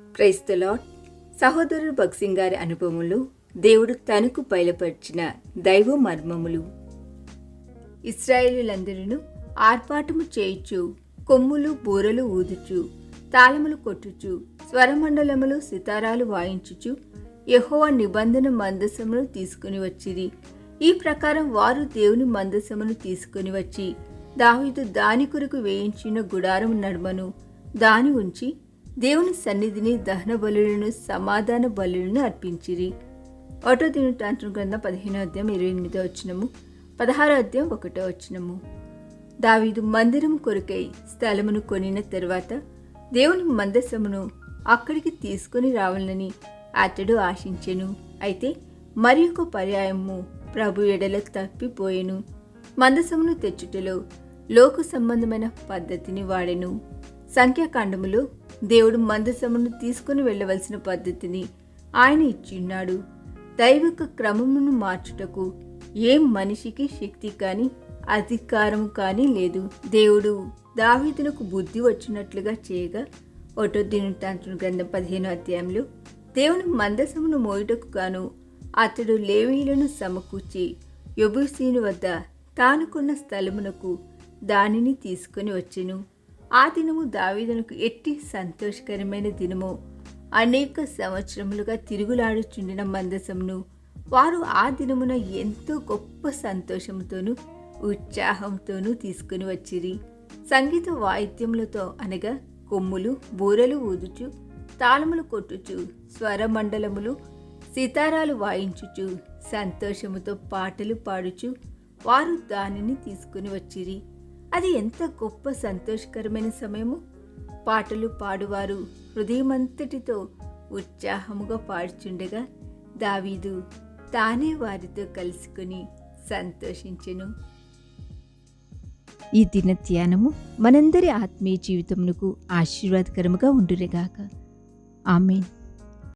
క్రైస్తలాడ్ సహోదరుడు భక్సింగ్ గారి అనుభవములు దేవుడు తనకు బయలుపరిచిన దైవ మర్మములు. ఇస్రాయేలులందరూ ఆర్పాటము చేయుచు కొమ్ములు బూరలు ఊదుచు తాళములు కొట్టుచు స్వరమండలములు సితారాలు వాయించుచు యహోవ నిబంధన మందసమును తీసుకుని వచ్చిరి. ఈ ప్రకారం వారు దేవుని మందసమును తీసుకుని వచ్చి దావీదు దాని కొరకు వేయించిన గుడారం నడుమను దాని ఉంచి దేవుని సన్నిధిని దహన బలులను సమాధాన బలులను అర్పించిరి. ఒకటో దినటాంతం గ్రంథం పదిహేనో అధ్యాయం ఇరవై ఎనిమిదో వచ్చినము పదహారో అధ్యాయం ఒకటో వచ్చినము దావీదు మందిరం కొరకై స్థలమును కొనిన తరువాత దేవుని మందసమును అక్కడికి తీసుకుని రావాలని అతడు ఆశించెను. అయితే మరి ఒక పర్యాయము ప్రభు ఎడల తప్పిపోయెను. మందసమును తెచ్చుటలో లోక సంబంధమైన పద్ధతిని వాడెను. సంఖ్యాకాండములో దేవుడు మందసమును తీసుకుని వెళ్ళవలసిన పద్ధతిని ఆయన ఇచ్చిన్నాడు దైవిక క్రమమును మార్చుటకు ఏ మనిషికి శక్తి కానీ అధికారం కానీ లేదు. దేవుడు దావీదులకు బుద్ధి వచ్చినట్లుగా చేయగా ఒకటో దినటాంతుని గ్రంథం పదిహేను అధ్యాయంలో దేవుని మందసమును మోయుటకు గాను అతడు లేవీలను సమకూర్చి యొబుసీను వద్ద తానుకున్న స్థలమునకు దానిని తీసుకుని వచ్చెను. ఆ దినము దావీదునకు ఎట్టి సంతోషకరమైన దినము. అనేక సంవత్సరములుగా తిరుగులాడుచుండిన మందసమును వారు ఆ దినమున ఎంతో గొప్ప సంతోషంతోనూ ఉత్సాహంతోనూ తీసుకుని వచ్చిరి. సంగీత వాయిద్యములతో అనగా కొమ్ములు బూరలు ఊదుచు తాళములు కొట్టుచు స్వరమండలములు సితారాలు వాయించుచు సంతోషముతో పాటలు పాడుచు వారు దానిని తీసుకుని వచ్చిరి. అది ఎంత గొప్ప సంతోషకరమైన సమయము. పాటలు పాడువారు హృదయమంతటితో ఉత్సాహముగా పాడుచుండగా దావీదు తానే వారితో కలుసుకుని సంతోషించెను. ఈ దిన ధ్యానము మనందరి ఆత్మీయ జీవితమునకు ఆశీర్వాదకరముగా ఉండురేగాక ఆమెన్.